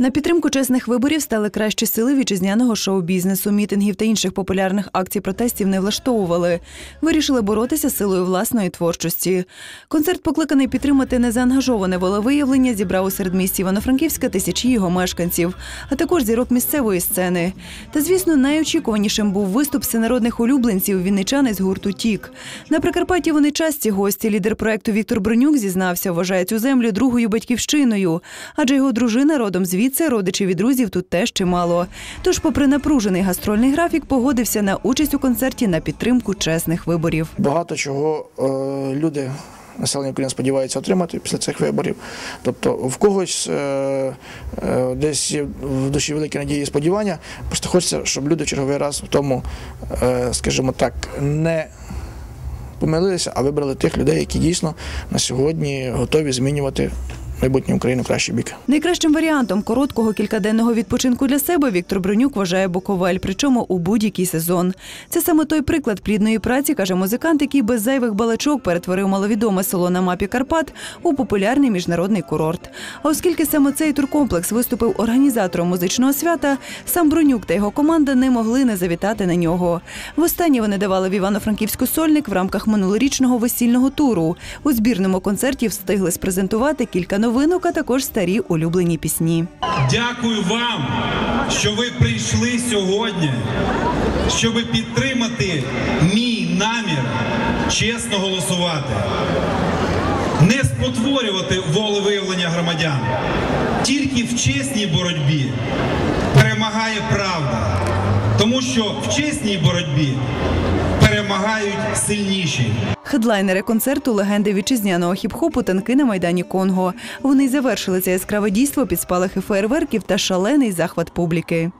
На підтримку чесних виборів стали кращі сили вітчизняного шоу-бізнесу. Мітингів та інших популярних акцій протестів не влаштовували. Вирішили боротися силою власної творчості. Концерт, покликаний підтримати незаангажоване волевиявлення, зібрав у середмісті Івано-Франківська тисячі його мешканців, а також зірок місцевої сцени. Та, звісно, найочікуванішим був виступ всенародних улюбленців вінничани з гурту Тік. На Прикарпатті вони часті гості. Лідер проекту Віктор Бронюк зізнався, вважає цю землю другою батьківщиною, адже його дружина родом звідси, родичів і друзів тут теж чимало. Тож, попри напружений гастрольний графік, погодився на участь у концерті на підтримку чесних виборів. Багато чого е, люди. Населення України сподівається отримати після цих виборів. Тобто в когось е, е, десь є в душі великі надії і сподівання. Просто хочеться, щоб люди черговий раз в тому, е, скажімо так, не помилилися, а вибрали тих людей, які дійсно на сьогодні готові змінювати майбутнє України в кращий бік. Найкращим варіантом короткого кількаденного відпочинку для себе Віктор Бронюк вважає Буковель, причому у будь-який сезон. Це саме той приклад плідної праці, каже музикант, який без зайвих балачок перетворив маловідоме село на мапі Карпат у популярний міжнародний курорт. А оскільки саме цей туркомплекс виступив організатором музичного свята, сам Бронюк та його команда не могли не завітати на нього. Востаннє вони давали в Івано-Франківську сольник в рамках минулорічного весільного туру. У збірному концерті встигли спрезентувати кілька новинок, а також старі улюблені пісні. Дякую вам, що ви прийшли сьогодні, щоб підтримати мій намір чесно голосувати, не спотворювати волевиявлення громадян. Тільки в чесній боротьбі перемагає правда, тому що в чесній боротьбі перемагають сильніші. Хедлайнери концерту легенди вітчизняного хіп-хопу танки на майдані Конго. Вони завершили це яскраве дійство під спалахи фейерверків та шалений захват публіки.